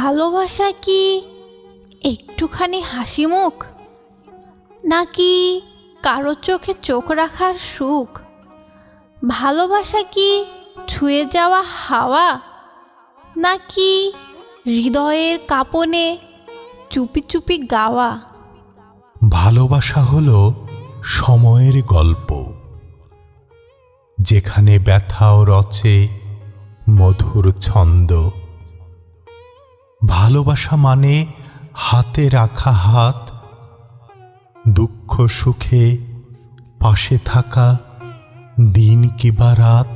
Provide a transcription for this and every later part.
ভালোবাসা কি একটুখানি হাসি মুখ? নাকি কারও চোখে চোখ রাখার সুখ? ভালোবাসা কি ছুঁয়ে যাওয়া হাওয়া? নাকি হৃদয়ের কাঁপনে চুপি চুপি গাওয়া? ভালোবাসা হলো সময়ের গল্প, যেখানে ব্যথাও রচে মধুর ছন্দ। ভালোবাসা মানে হাতে রাখা হাত, দুঃখ সুখে পাশে থাকা দিন কিবা রাত।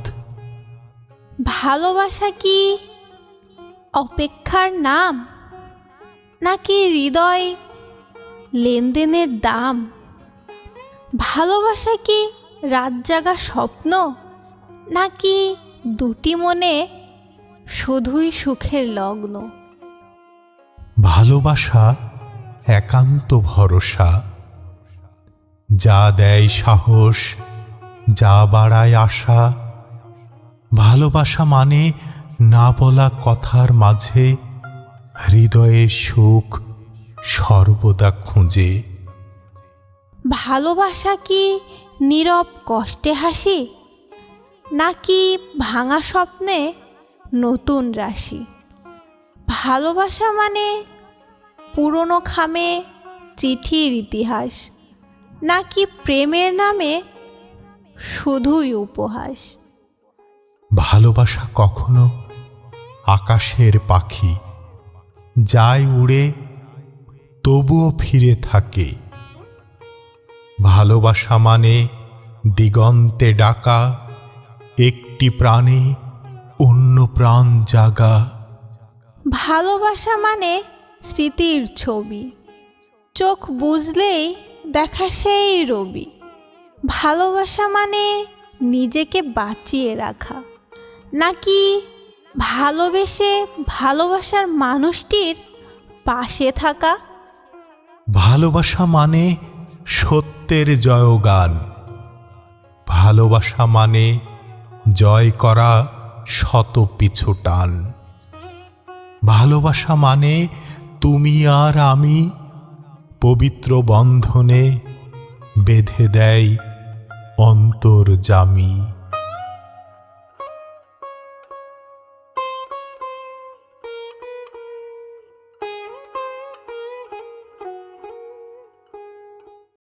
ভালোবাসা কি অপেক্ষার নাম, নাকি হৃদয় লেনদেনের দাম? ভালোবাসা কি রাত জাগা স্বপ্ন, নাকি দুটি মনে শুধুই সুখের লগ্ন? ভালোবাসা, একান্ত ভরসা। যা দেয় সাহস, যা বাড়ায় আশা। ভালোবাসা মানে না বলা কথার মাঝে হৃদয়ে সুখ সর্বদা খুঁজে। ভালোবাসা কি নীরব কষ্টে হাসি? নাকি ভাঙা স্বপ্নে নতুন রাশি? ভালোবাসা মানে পুরনো খামে চিঠির ইতিহাস নাকি প্রেমের নামে শুধুই উপহাস? ভালোবাসা কখনো আকাশের পাখি যায় উড়ে তবুও ফিরে থাকে। ভালোবাসা মানে দিগন্তে ডাকা একটি প্রাণে অন্য প্রাণ জাগা। ভালোবাসা মানে স্মৃতির ছবি। চোখ বুঝলেই দেখা সেই রবি। ভালোবাসা মানে নিজেকে বাঁচিয়ে রাখা। নাকি ভালোবেসে ভালোবাসার মানুষটির পাশে থাকা? ভালোবাসা মানে সত্যের জয়গান। ভালোবাসা মানে জয় করা শত পিছু টান। ভালোবাসা মানে তুমি আর আমি পবিত্র বন্ধনে বেঁধে দেয় অন্তর জামি